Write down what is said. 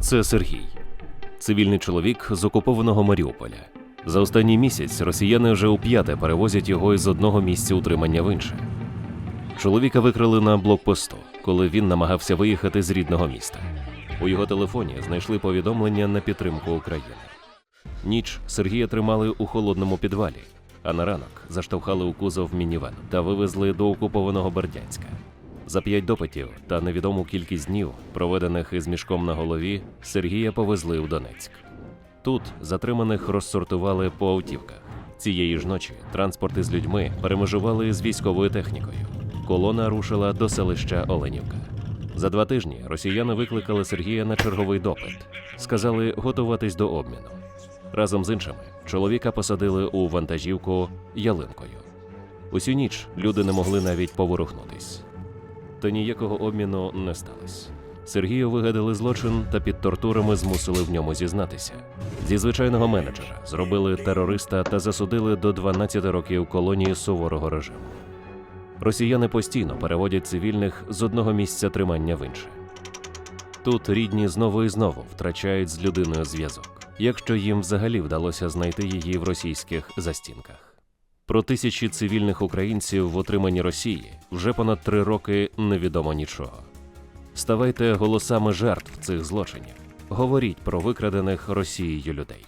Це Сергій, цивільний чоловік з окупованого Маріуполя. За останній місяць росіяни вже у п'яте перевозять його із одного місця утримання в інше. Чоловіка викрили на блокпосту, коли він намагався виїхати з рідного міста. У його телефоні знайшли повідомлення на підтримку України. Ніч Сергія тримали у холодному підвалі, а на ранок заштовхали у кузов мінівен та вивезли до окупованого Бердянська. За п'ять допитів та невідому кількість днів, проведених із мішком на голові, Сергія повезли у Донецьк. Тут затриманих розсортували по автівках. Цієї ж ночі транспорт із людьми перемежували з військовою технікою. Колона рушила до селища Оленівка. За два тижні росіяни викликали Сергія на черговий допит. Сказали готуватись до обміну. Разом з іншими чоловіка посадили у вантажівку ялинкою. Усю ніч люди не могли навіть поворухнутись. Та ніякого обміну не сталося. Сергію вигадали злочин та під тортурами змусили в ньому зізнатися. Зі звичайного менеджера зробили терориста та засудили до 12 років колонії суворого режиму. Росіяни постійно переводять цивільних з одного місця тримання в інше. Тут рідні знову і знову втрачають з людиною зв'язок, якщо їм взагалі вдалося знайти її в російських застінках. Про тисячі цивільних українців в отриманні Росії вже понад три роки невідомо нічого. Ставайте голосами жертв цих злочинів. Говоріть про викрадених Росією людей.